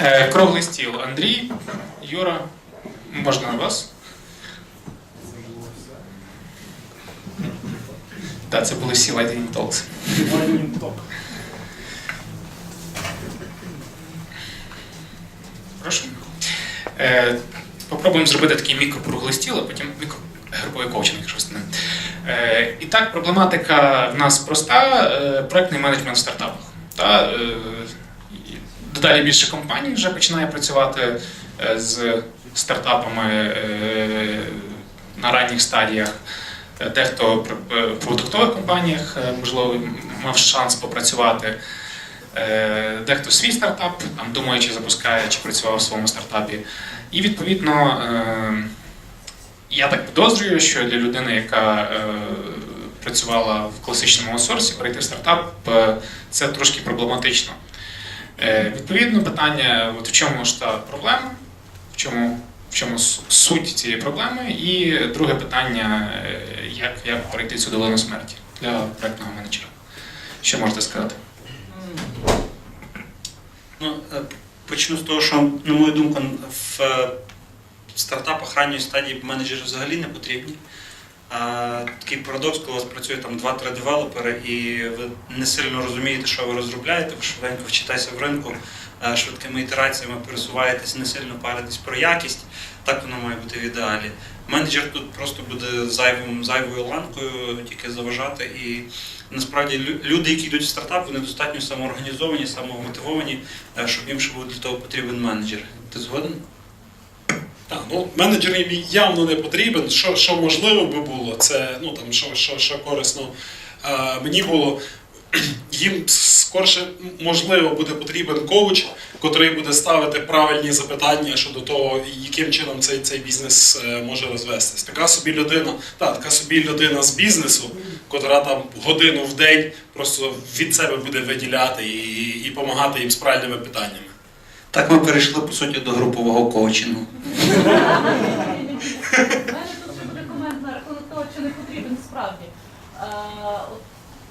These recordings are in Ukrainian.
Е, Круглий стіл. Андрій, Юра, можна на вас? Так, це були всі Lightning Talks. Прошу. Е, попробуємо зробити такий мікрокруглий стіл, а потім мікрогруповий коучинг, якщо стане. Е, і так, проблематика в нас проста: проектний менеджмент в стартапах. Та, е, дедалі більше компаній вже починає працювати е, з стартапами е, на ранніх стадіях. Дехто в е, продуктових компаніях, можливо, мав шанс попрацювати. Дехто свій стартап, там думає, чи запускає, чи працював в своєму стартапі. І відповідно, я так підозрюю, що для людини, яка працювала в класичному аутсорсі, перейти в стартап це трошки проблематично. Е, Відповідно, питання: от в чому ж та проблема, в чому, в чому суть цієї проблеми, і друге питання, е, як, як пройти цю долину смерті для проектного менеджера. Що можете сказати? Ну, е, почну з того, що, на мою думку, в стартапах ранньої стадії менеджери взагалі не потрібні. Такий парадокс, коли у вас працює там 2-3 девелопери, і ви не сильно розумієте, що ви розробляєте, ви швиденько вчитеся в ринку, е, швидкими ітераціями пересуваєтесь, не сильно паритесь про якість. Так воно має бути в ідеалі. Менеджер тут просто буде зайвим, зайвою ланкою тільки заважати. І насправді люди, які йдуть в стартап, вони достатньо самоорганізовані, самомотивовані, е, щоб їм ще був для того потрібен менеджер. Ти згоден? Так, ну менеджер їм явно не потрібен. Що, що можливо би було, це ну там що, що, що корисно е, мені було. Їм скорше можливо буде потрібен коуч, котрий буде ставити правильні запитання щодо того, яким чином цей, цей бізнес е, може розвестись. Така собі людина, так, така собі людина з бізнесу, котра там годину в день просто від себе буде виділяти і, і допомагати їм з правильними питаннями. Так ми перейшли по суті до групового коучингу. Тут буде комент на рахунок того, чи не потрібен справді.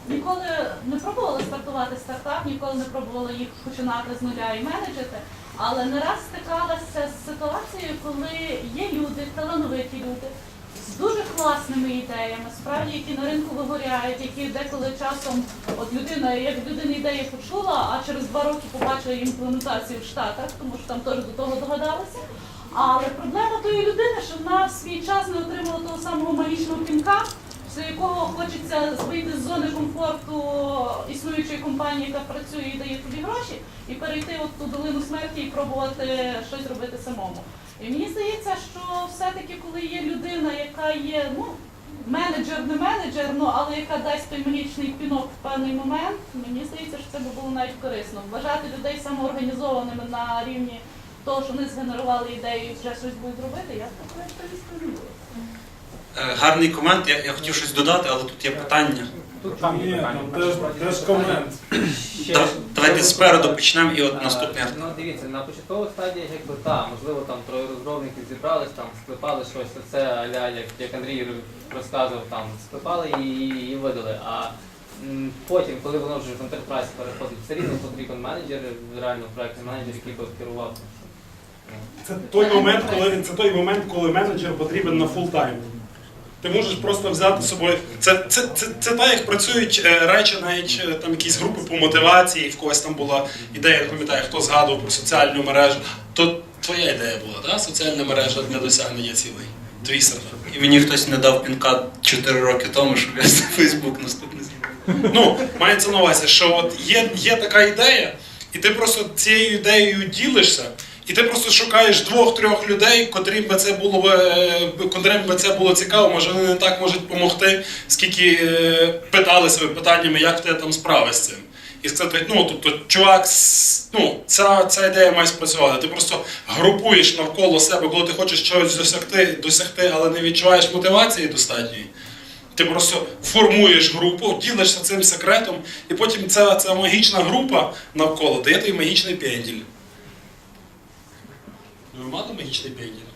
Ніколи не пробувала стартувати стартап, ніколи не пробувала їх починати з нуля і менеджити, але не раз стикалася з ситуацією, коли є люди, талановиті люди з дуже класними ідеями, справді, які на ринку вигоряють, які деколи часом от людина, як людина ідеї почула, а через два роки побачила імплементацію в Штатах, тому що там теж до того догадалися. Але проблема тої людини, що вона в свій час не отримала того самого магічного пінка, після якого хочеться вийти з зони комфорту існуючої компанії, яка працює і дає тобі гроші, і перейти от ту долину смерті і пробувати щось робити самому. І мені здається, що все-таки, коли є людина, яка є, ну, менеджер, не менеджер, ну але яка дасть той магічний пінок в певний момент, мені здається, що це би було навіть корисно. Вважати людей самоорганізованими на рівні того, що вони згенерували ідею і вже щось будуть робити, я не буду. Е, Гарний комент. Я, я хотів щось додати, але тут є питання. Тут там є там теж, теж комент. Ще Давайте спереду почнемо і от А, наступний. Ну дивіться, на початкових стадіях, якби так, можливо, там троє розробників зібрались, там склепали щось, це аля, як, як Андрій розказував, там склепали і, і видали. А м, потім, коли воно вже в ентерпрайз переходить, все рівно потрібен менеджер, реально проектний менеджер, який би керував. Це той момент, коли це той момент, коли менеджер потрібен на фул тайм. Ти можеш просто взяти з собою. Це, це, це, це так, як працюють е, речі, навіть е, там якісь групи по мотивації, в когось там була ідея, я не пам'ятаю, хто згадував про соціальну мережу. То твоя ідея була, так? Соціальна мережа для досягнення цілей. Твій стартап. І мені хтось не дав пінка 4 роки тому, щоб я на Фейсбук наступний зробив. Ну, мається на увазі, що от є, є така ідея, і ти просто цією ідеєю ділишся, і ти просто шукаєш двох-трьох людей, котрим би це було е, котрим би це було цікаво, може вони не так можуть допомогти, скільки е, питали себе питаннями, як в тебе там справи з цим. І сказати, ну тобто, чувак, ну, ця, ця ідея має спрацювати. Ти просто групуєш навколо себе, коли ти хочеш чогось досягти, досягти, але не відчуваєш мотивації достатньої. Ти просто формуєш групу, ділишся цим секретом, і потім ця, ця магічна група навколо дає тобі магічний пенділь. Ви мали магічний пенділь?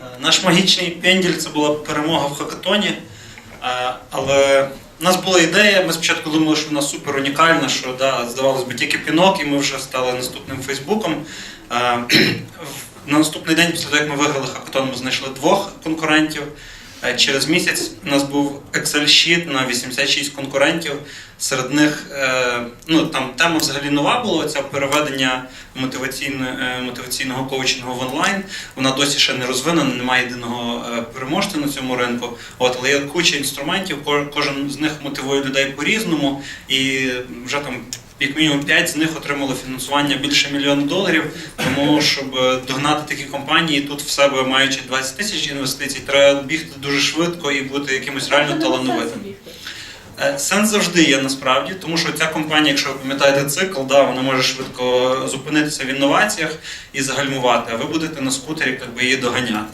Е, Наш магічний пенділь це була перемога в хакатоні, е, але У нас була ідея, ми спочатку думали, що вона супер унікальна, що да, здавалось би тільки пінок, і ми вже стали наступним Фейсбуком. Е, На наступний день, після того, як ми виграли хакатон, ми знайшли двох конкурентів. Е, Через місяць у нас був Excel-щит на 86 конкурентів. Серед них е, ну, там тема взагалі нова була, ця переведення е, мотиваційного коучингу в онлайн. Вона досі ще не розвинена, немає єдиного переможця на цьому ринку. От, але є куча інструментів, ко- кожен з них мотивує людей по-різному, і вже там. Як мінімум 5 з них отримали фінансування більше мільйона доларів. Тому щоб е, догнати такі компанії, тут в себе маючи 20 тисяч інвестицій, треба бігти дуже швидко і бути якимось реально талановитим. Е, Сенс завжди є насправді, тому що ця компанія, якщо ви пам'ятаєте цикл, да, вона може швидко зупинитися в інноваціях і загальмувати, а ви будете на скутері якби, її доганяти.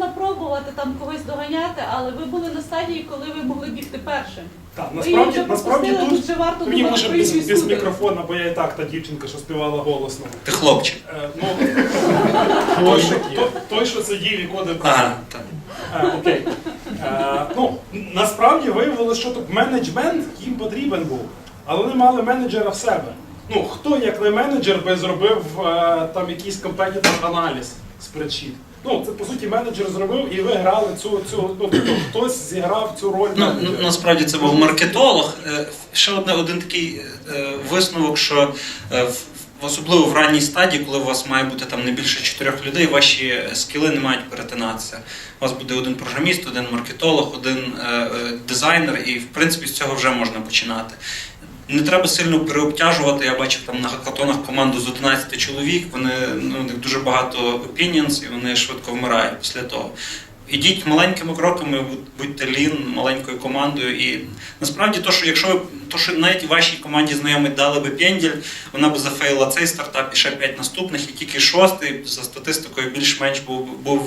Можна пробувати там когось доганяти, але ви були на стадії, коли ви могли бігти першим. Так, насправді, насправді тут тут варто мені може без, без мікрофона, бо я і так та дівчинка, що співала голосно. Ти хлопчик. Е, ну, той, що, той, той, що сидів і кодив Ага, так. Е, Окей. Е, Ну, насправді виявилося, що тут менеджмент їм потрібен був, але вони мали менеджера в себе. Ну, хто як не менеджер би зробив е, там якийсь competitive аналіз спредшіт. Ну, це по суті менеджер зробив і ви грали цю, цю ну, тобто хтось зіграв цю роль Ну, ну, насправді це був маркетолог. Е, Ще одне, один такий е, висновок, що е, в- особливо в ранній стадії, коли у вас має бути там не більше чотирьох людей, ваші скіли не мають перетинатися. У вас буде один програміст, один маркетолог, один е, е, дизайнер, і в принципі з цього вже можна починати. Не треба сильно переобтяжувати. Я бачив там на хакатонах команду з 11 чоловік. Вони ну, у них дуже багато opinions, і вони швидко вмирають після того. Ідіть маленькими кроками, будьте лін маленькою командою. І насправді, то, що якщо ви то, що навіть вашій команді знайомі дали би пенділь, вона б зафеїла цей стартап і ще п'ять наступних, і тільки шостий за статистикою більш-менш був, був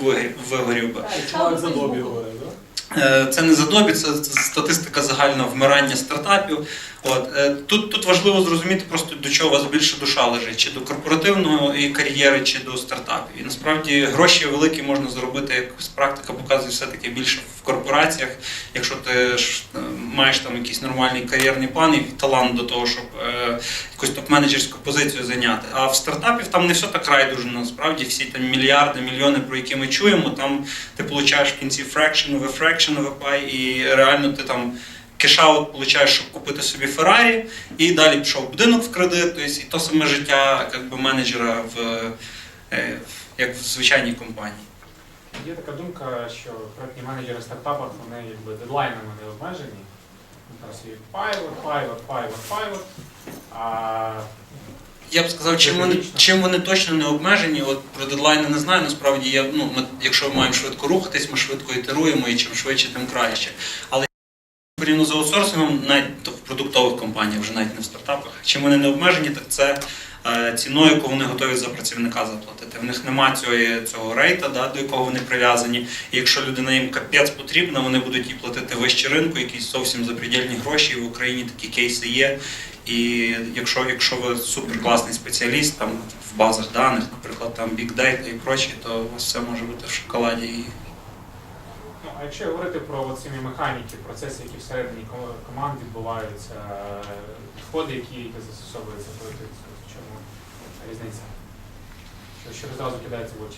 вигорів- би. Так, Чувак за добі говорить, да? Е, Це не задобі, це це статистика загального вмирання стартапів. От е, тут, тут важливо зрозуміти просто до чого у вас більше душа лежить, чи до корпоративної кар'єри, чи до стартапів. І насправді гроші великі можна заробити, як практика показує все-таки більше в корпораціях, якщо ти е, маєш там якийсь нормальний кар'єрний план і талант до того, щоб е, якусь топ-менеджерську позицію зайняти. А в стартапів там не все так райдужно. Насправді всі там мільярди, мільйони, про які ми чуємо, там ти получаєш в кінці фрекшенове, фрекшенове пай, і реально ти там кешаут получаєш, щоб купити собі Феррарі, і далі пішов будинок в кредит, тобто і то саме життя як би, менеджера в, е, як в звичайній компанії. Є така думка, що проектні менеджери в стартапах вони якби дедлайнами не обмежені. Там собі пайлот, пайлот, пайлот, пайлот. А Я б сказав, чим вони, чим вони точно не обмежені. От про дедлайни не знаю. Насправді є, ну, ми, якщо ми маємо швидко рухатись, ми швидко ітеруємо, і чим швидше, тим краще. Але порівняно з аутсорсингом, навіть в продуктових компаніях, вже навіть не в стартапах. Чим вони не обмежені, так це е, ціною, яку вони готові за працівника заплатити. В них нема цього, цього рейта, да, до якого вони прив'язані. І якщо людина їм капець потрібна, вони будуть їй платити вище ринку, якісь зовсім запредельні гроші. І в Україні такі кейси є. І якщо, якщо ви суперкласний спеціаліст там в базах даних, наприклад, там Big Data і прочі, то у вас все може бути в шоколаді. Ну, а якщо говорити про ці механіки, процеси, які всередині команд відбуваються, підходи, які, застосовуються, то в чому різниця? Що, що одразу кидається в очі?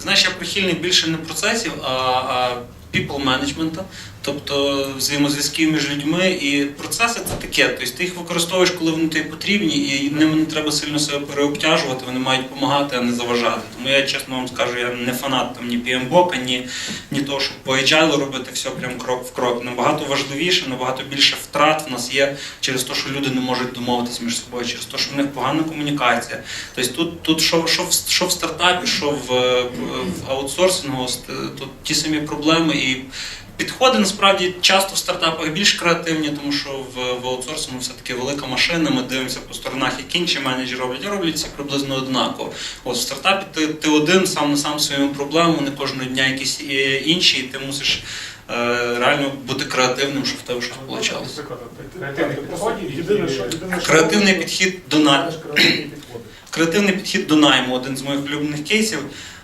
Знаєш, я прихильник більше не процесів, а, а people management, тобто взаємозв'язків між людьми. І процеси це таке. Тобто ти їх використовуєш, коли вони тобі потрібні, і ними не треба сильно себе переобтяжувати, вони мають допомагати, а не заважати. Тому я чесно вам скажу, я не фанат там ні PMBOK, ні, ні того, щоб по agile робити все прям крок в крок. Набагато важливіше, набагато більше втрат в нас є через те, що люди не можуть домовитися між собою, через те, що в них погана комунікація. Тобто тут, тут що, що, в, що в стартапі, що в, в аутсорсингу, тут ті самі проблеми і. Підходи насправді часто в стартапах більш креативні, тому що в, в аутсорсингу все-таки велика машина. Ми дивимося по сторонах, як інші менеджери роблять, а роблять це приблизно однаково. От в стартапі ти, ти один сам на сам своїми проблемами, вони кожного дня якісь е, інші, і ти мусиш е, реально бути креативним, щоб в тебе щось вийшло. Креативний підхід до на знаєш, креативні підходи. Креативний підхід до найму один з моїх улюблених кейсів.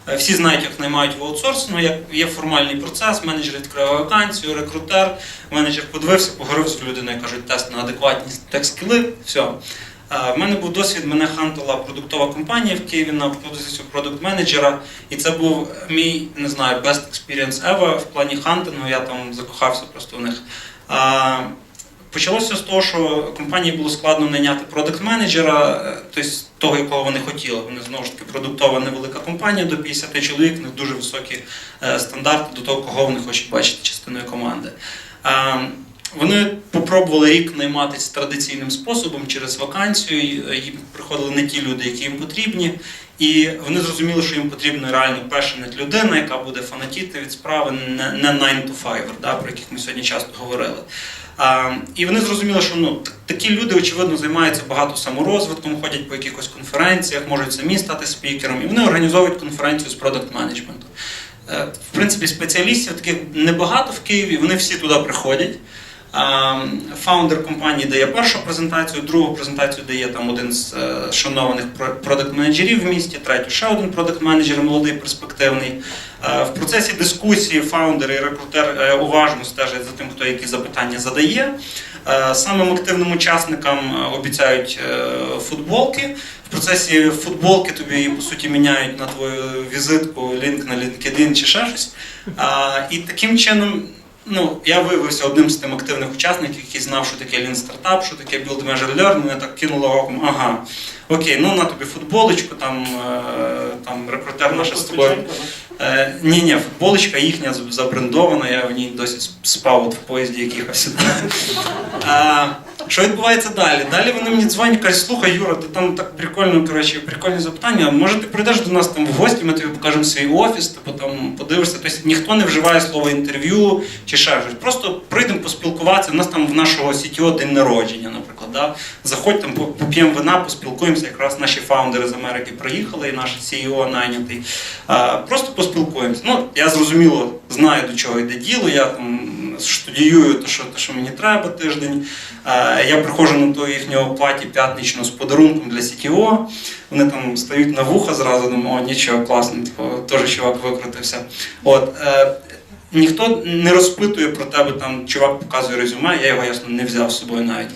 Е, Всі знають, як наймають в аутсорсингу, як є формальний процес, менеджер відкриває вакансію, рекрутер, менеджер подивився, поговорив з людиною, кажуть, тест на адекватність, тест скіли, все. Е, В мене був досвід, мене хантила продуктова компанія в Києві на позицію продукт менеджера, і це був мій, не знаю, best experience ever в плані хантингу, я там закохався просто в них. Почалося з того, що компанії було складно найняти продакт-менеджера, е, тобто того, якого вони хотіли. Вони знову ж таки продуктова невелика компанія до 50 чоловік, в них дуже високі е, стандарти до того, кого вони хочуть бачити частиною команди. Вони попробували рік найматися традиційним способом через вакансію. е, Їм приходили не ті люди, які їм потрібні. І вони зрозуміли, що їм потрібна реально passionate людина, яка буде фанатіти від справи, не 9 to 5, да, про яких ми сьогодні часто говорили. І вони зрозуміли, що ну, такі люди, очевидно, займаються багато саморозвитком, ходять по якихось конференціях, можуть самі стати спікером, і вони організовують конференцію з продакт менеджменту. Е, В принципі, спеціалістів таких небагато в Києві, вони всі туди приходять. А, Фаундер компанії дає першу презентацію, другу презентацію дає там один з е, шанованих продакт-менеджерів в місті, третю ще один продакт-менеджер, молодий, перспективний. Е, В процесі дискусії фаундер і рекрутер е, уважно стежать за тим, хто які запитання задає. Самим активним учасникам обіцяють футболки. В процесі футболки тобі по суті міняють на твою візитку, лінк на LinkedIn чи ще щось. І таким чином. Ну, я виявився одним з тим активних учасників, який знав, що таке Lean Startup, що таке Build Measure Learn, мене так кинуло оком, ага, окей, ну на тобі футболочку, там, е, там рекрутер наша з тобою. Е, ні, ні, футболочка їхня забрендована, я в ній досі спав от в поїзді якихось. А, що відбувається далі? Далі вони мені дзвонять, кажуть, слухай, Юра, ти там так прикольно, коротше, прикольні запитання. Може, ти прийдеш до нас там в гості, ми тобі покажемо свій офіс, типу там подивишся. Тобто ніхто не вживає слово інтерв'ю чи ще щось. Просто прийдемо поспілкуватися. У нас там в нашого CTO день народження, наприклад. Да? Заходь там, поп'ємо вина, поспілкуємося. Якраз наші фаундери з Америки приїхали, і наш CEO найнятий. А, просто поспілкуємося. Ну, я зрозуміло знаю, до чого йде діло. Я там студіюю те, що, що мені треба тиждень. Е, Я приходжу на ту їхнього паті п'ятничну з подарунком для CTO. Вони там стають на вуха зразу, думаю, о, нічого, класно, типу, теж чувак викрутився. От, е, ніхто не розпитує про тебе, там чувак показує резюме, я його ясно не взяв з собою навіть.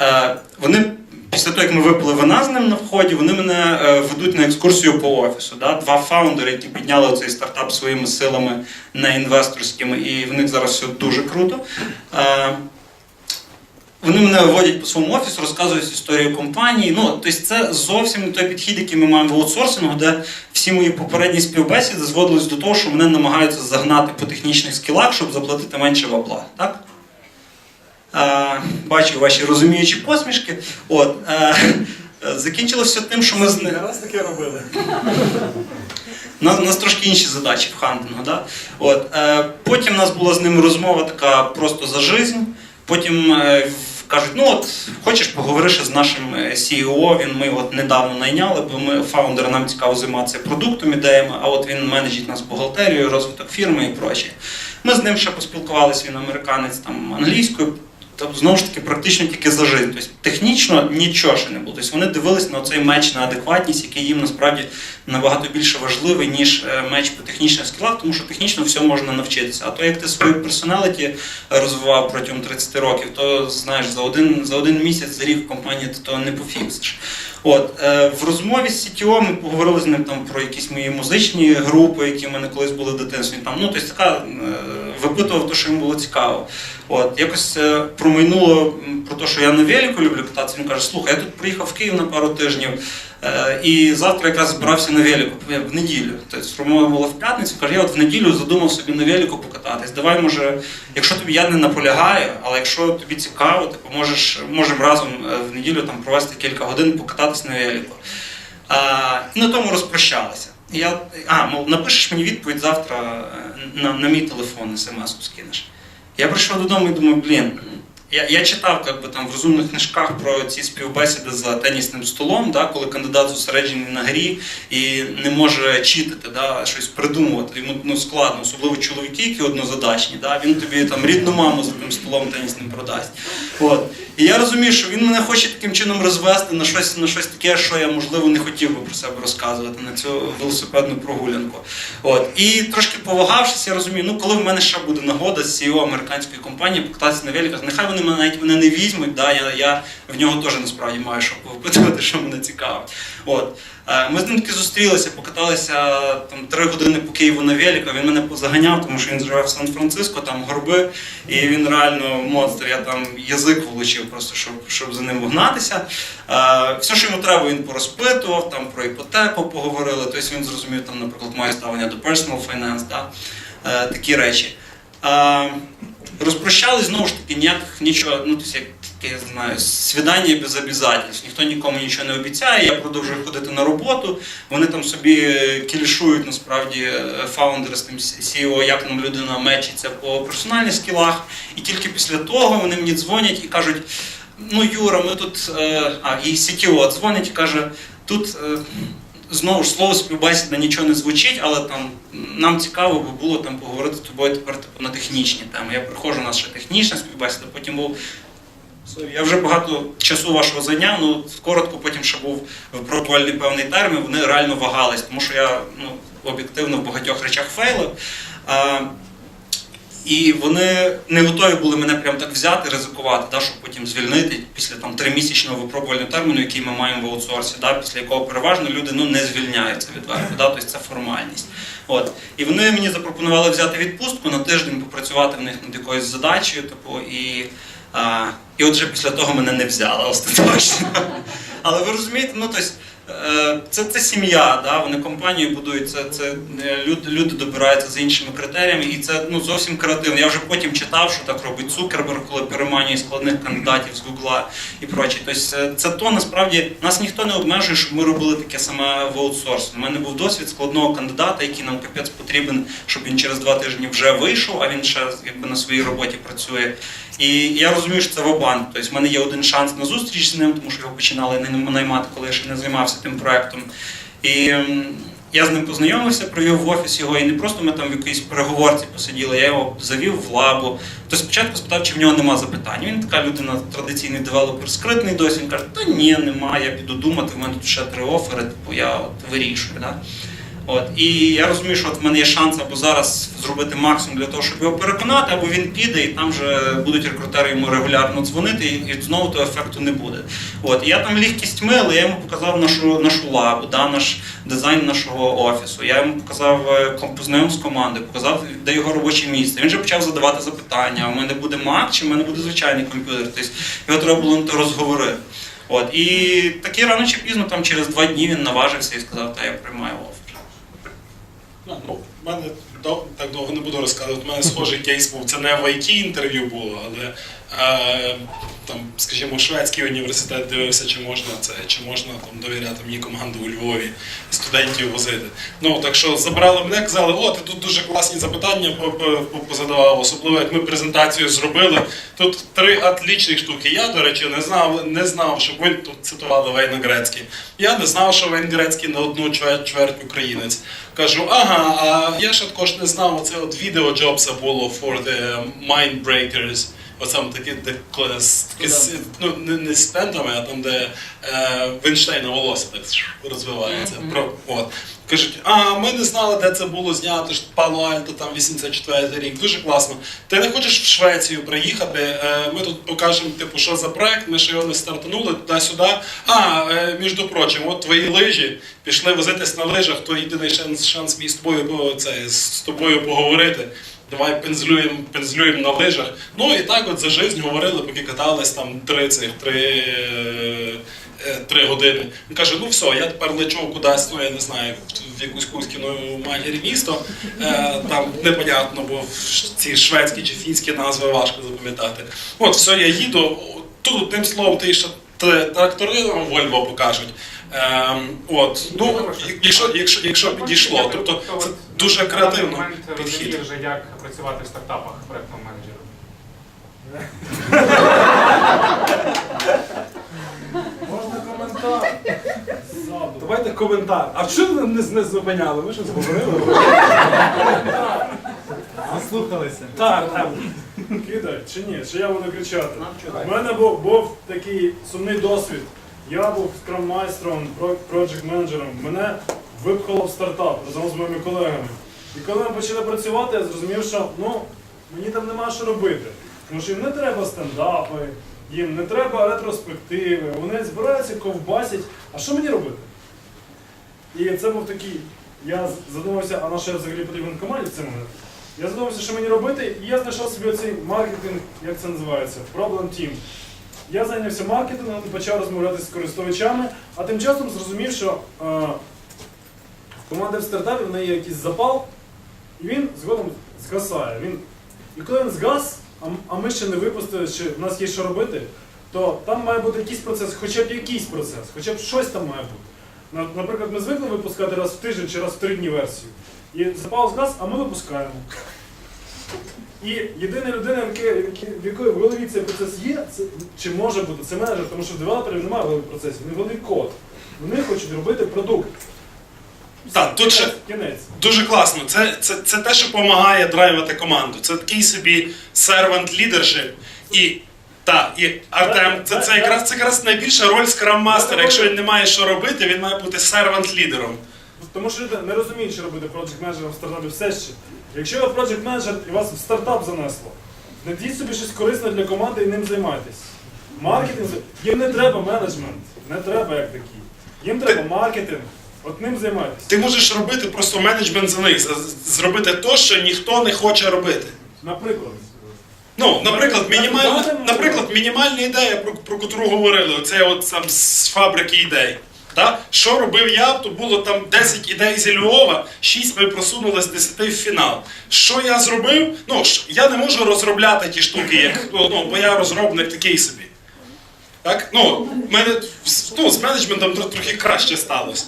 Е, вони Після того, як ми випили вина з ним на вході, вони мене е, ведуть на екскурсію по офісу. Да? Два фаундери, які підняли цей стартап своїми силами не інвесторськими, і в них зараз все дуже круто. Е, вони мене виводять по своєму офісу, розказують історію компанії. Ну, тобто це зовсім не той підхід, який ми маємо в аутсорсингу, де всі мої попередні співбесіди зводились до того, що мене намагаються загнати по технічних скілах, щоб заплатити менше бабла. Так? Бачу ваші розуміючі посмішки. От, закінчилося тим, що ми з ним. раз таке робили. У нас, у нас трошки інші задачі в хантингу. Да? От, е, потім у нас була з ним розмова така просто за жизнь. Потім е, кажуть, ну от хочеш поговори ще з нашим е, CEO, він ми от недавно найняли, бо ми фаундери нам цікаво займатися продуктом, ідеями, а от він менеджить нас бухгалтерією, розвиток фірми і проче. Ми з ним ще поспілкувалися, він американець там англійською. Тобто, знову ж таки, практично тільки за жизнь. Тобто, технічно нічого ще не було. Тобто вони дивилися на цей меч на адекватність, який їм насправді набагато більше важливий, ніж е, меч по технічних скілах, тому що технічно все можна навчитися. А то як ти свою персоналіті розвивав протягом 30 років, то знаєш, за один, за один місяць, за рік в компанії ти того не пофіксиш. От, е, в розмові з CTO ми поговорили з ним там про якісь мої музичні групи, які в мене колись були в дитинстві. Там, ну, тобто така, е, випитував те, що йому було цікаво. От, якось е, промайнуло про те, що я на велику люблю кататися. Він каже, слухай, я тут приїхав в Київ на пару тижнів, і завтра якраз збирався на велику, в неділю. Тобто розмова була в п'ятницю, каже, я от в неділю задумав собі на велику покататись. Давай, може, якщо тобі я не наполягаю, але якщо тобі цікаво, ти поможеш, можемо разом е, в неділю там провести кілька годин, покататись на велику. А, і на тому розпрощалися. Я, а, мов, напишеш мені відповідь завтра е, на, на мій телефон, смс-ку скинеш. Я прийшов додому і думаю, блін, я, я читав как би, там, в розумних книжках про ці співбесіди за тенісним столом, да, коли кандидат зосереджений на грі і не може читати, да, щось придумувати. Йому ну, складно, особливо чоловіки, які однозадачні. Да, він тобі там рідну маму за тим столом тенісним продасть. От. І я розумію, що він мене хоче таким чином розвести на щось, на щось таке, що я, можливо, не хотів би про себе розказувати на цю велосипедну прогулянку. От. І трошки повагавшись, я розумію, ну коли в мене ще буде нагода з CEO американської компанії покататися на великах, нехай вони мене навіть мене не візьмуть, да, я, я в нього теж насправді маю що повипитувати, що мене цікавить. От. Е, Ми з ним таки зустрілися, покаталися там три години по Києву на великах. Він мене позаганяв, тому що він живе в Сан-Франциско, там горби, і він реально монстр. Я там язик влучив, просто щоб, щоб за ним вгнатися. Е, Все, що йому треба, він порозпитував, там про іпотеку поговорили. Тобто він зрозумів, там, наприклад, моє ставлення до personal finance, да? е, такі речі. Розпрощались знову ж таки, ніяких нічого, ну тобто, таке, я знаю, свідання без обязательств. Ніхто нікому нічого не обіцяє. Я продовжую ходити на роботу. Вони там собі кілішують насправді е, фаундери з тим CEO, як нам людина мечиться по персональних скілах. І тільки після того вони мені дзвонять і кажуть: ну Юра, ми тут. е, А, і CTO дзвонить і каже, тут. е, Знову ж слово співбесіда нічого не звучить, але там нам цікаво би було там поговорити з тобою тепер типу, на технічні теми. Я приходжу, у ще технічна співбесіда, потім був. Я вже багато часу вашого зайняв, ну коротко потім ще був випробувальний певний термін, вони реально вагались, тому що я ну, об'єктивно в багатьох речах фейлив. А, і вони не готові були мене прям так взяти, ризикувати, да, щоб потім звільнити після там тримісячного випробувального терміну, який ми маємо в аутсорсі, да, після якого переважно люди ну, не звільняються відверто, да, тобто це формальність. От. І вони мені запропонували взяти відпустку на тиждень, попрацювати в них над якоюсь задачею, типу, і, і от вже після того мене не взяли остаточно. Але ви розумієте, ну тобто. Е, Це, це сім'я, да? вони компанію будують, це, це е, люди, люди добираються за іншими критеріями, і це ну, зовсім креативно. Я вже потім читав, що так робить Цукерберг, коли переманює складних кандидатів з Гугла і прочі. Тобто е, це то насправді нас ніхто не обмежує, щоб ми робили таке саме в аутсорс. У мене був досвід складного кандидата, який нам капець потрібен, щоб він через два тижні вже вийшов, а він ще якби на своїй роботі працює. І я розумію, що це вабанк. Тобто в мене є один шанс на зустріч з ним, тому що його починали не наймати, коли я ще не займався тим проектом. І ем, я з ним познайомився, провів в офіс його, і не просто ми там в якійсь переговорці посиділи, я його завів в лабу. То спочатку спитав, чи в нього нема запитань. Він така людина, традиційний девелопер, скритний досі. Він каже, та ні, нема, я піду думати, в мене тут ще три офери, типу я от вирішую. Да? От. І я розумію, що от в мене є шанс або зараз зробити максимум для того, щоб його переконати, або він піде, і там вже будуть рекрутери йому регулярно дзвонити, і, і знову того ефекту не буде. От. І я там ліг кістьми, але я йому показав нашу, нашу лабу, да, наш дизайн нашого офісу. Я йому показав е, познайомив з командою, показав, де його робоче місце. Він вже почав задавати запитання: у мене буде Mac чи в мене буде звичайний комп'ютер. Тобто його треба було розговорити. От. І таки рано чи пізно, там через два дні він наважився і сказав, та я приймаю офер. Ну, ну, в мене так довго не буду розказувати. У мене схожий кейс був. Це не в IT інтерв'ю було, але там, скажімо, шведський університет дивився, чи можна це, чи можна там довіряти мені команду у Львові студентів возити. Ну так що забрали мене, казали, о, ти тут дуже класні запитання по- по- по- позадавав, особливо як ми презентацію зробили. Тут три отлічні штуки. Я, до речі, не знав, не знав, що ви тут цитували Вейна Грецький. Я не знав, що Вейн Грецький на одну чверть, чверть українець. Кажу, ага, а я ще також не знав, оце от відео Джобса було for the mind breakers. Оце таке, де ну, не, не з пентами, а там, де е, Вінштейна волосся так розвивається. Про, от. Кажуть, а ми не знали, де це було знято, Пало Альто, там 84 рік. Дуже класно. Ти не хочеш в Швецію приїхати? Е, Ми тут покажемо, типу, що за проект, ми ще його не стартанули туди-сюди. А, е, між прочим, от твої лижі пішли возитись на лижах, то єдиний шанс, шанс мій з тобою по- це, з тобою поговорити. Давай пензлюємо, пензлюємо на лижах. Ну і так от за життя говорили, поки катались там три цих три. е, е, Три години. Він каже: ну все, я тепер лечу кудись, ну я не знаю, в якусь Кузькіну матері місто. Е, там непонятно, бо ці шведські чи фінські назви важко запам'ятати. От, все, я їду. Тут одним словом, ти ще трактори Вольво покажуть. Ем, от, ну, якщо, якщо, якщо підійшло, тобто це дуже креативно підхід. вже, як працювати в стартапах проектним менеджером. Можна коментар. Давайте коментар. А що ви не, зупиняли? Ви щось говорили? Заслухалися. Так, так. Кидай, чи ні, чи я буду кричати. У мене був, був такий сумний досвід. Я був скрам-майстром, проджект менеджером. Мене випхало в стартап разом з моїми колегами. І коли ми почали працювати, я зрозумів, що ну, мені там нема що робити. Тому що їм не треба стендапи, їм не треба ретроспективи, вони збираються, ковбасять. А що мені робити? І це був такий. Я задумався, а на що я взагалі потрібен команді в цей момент. Я задумався, що мені робити, і я знайшов собі оцей маркетинг, як це називається, Problem Team. Я зайнявся маркетингом, почав розмовляти з користувачами, а тим часом зрозумів, що е, в команди в стартапі в неї є якийсь запал, і він згодом згасає. Він, і коли він згас, а, а ми ще не випустили, що в нас є що робити, то там має бути якийсь процес, хоча б якийсь процес, хоча б щось там має бути. Наприклад, ми звикли випускати раз в тиждень чи раз в три дні версію. І запал згас, а ми випускаємо. І єдина людина, в якої в голові цей процес є, це, чи може бути, це менеджер, тому що в девелоперів немає в голові процесів, вони в голові код. Вони хочуть робити продукт. Так, тут ще Кінець. дуже класно. Це, це, це те, що допомагає драйвити команду. Це такий собі servant leadership. І, та, і Артем, це, це, якраз, це якраз найбільша роль скрам-мастера. Якщо він не має що робити, він має бути сервант лідером. Тому що люди не розуміють, що робити проджект менеджером в стартапі все ще. Якщо ви проджект менеджер і вас в стартап занесло, знайдіть собі щось корисне для команди і ним займайтесь. Маркетинг, їм не треба менеджмент, не треба як такий. Їм треба маркетинг, от ним займайтесь. Ти можеш робити просто менеджмент за них, зробити те, що ніхто не хоче робити. Наприклад. Ну, наприклад, мінімальна, наприклад, мінімальна ідея, про, про яку говорили, оце от сам з фабрики ідей. Та? Що робив я, то було там 10 ідей зі Львова, 6 ми просунули з 10 в фінал. Що я зробив? Ну, я не можу розробляти ті штуки, як, ну, ну, бо я розробник такий собі. Так? Ну, мене ну, з менеджментом трохи краще сталося.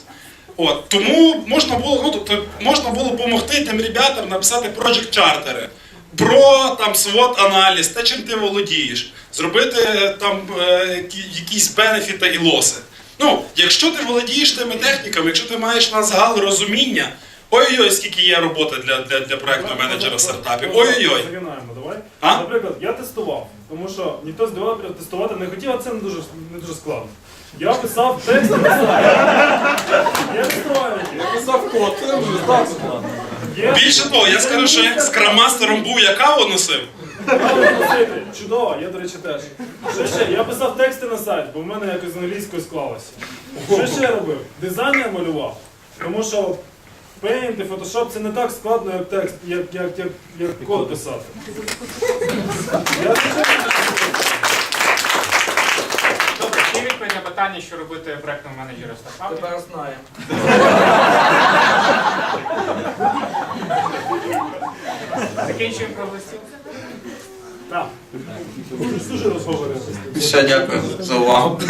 От, тому можна було, ну, тобто, можна було допомогти тим ребятам написати project чартери про там свот аналіз, те, чим ти володієш, зробити там е, якісь бенефіти і лоси. Ну, якщо ти володієш тими техніками, якщо ти маєш на загал розуміння, ой-ой-ой, скільки є роботи для, для, для проектного менеджера стартапів. Ой-ой-ой. Загинаємо, давай. А? Наприклад, я тестував, тому що ніхто з девелоперів тестувати не хотів, а це не дуже, не дуже складно. Я писав тексти на сайт. Я тестував які. Писав код, це вже так складно. Більше того, я скажу, що як скрам-мастером був, я каву носив. Носити. Чудово, я, до речі, теж. Що ще? Я писав тексти на сайт, бо в мене якось з англійською склалося. Що ще я робив? Дизайн я малював. Тому що Paint і Photoshop це не так складно, як текст, як, як, як, як код писати. Я Добре, чи відповідь на питання, що робити проектному менеджеру в стартапі? Тепер знаємо. Закінчуємо про листів. Дуже розговорився. Ще дякую за увагу.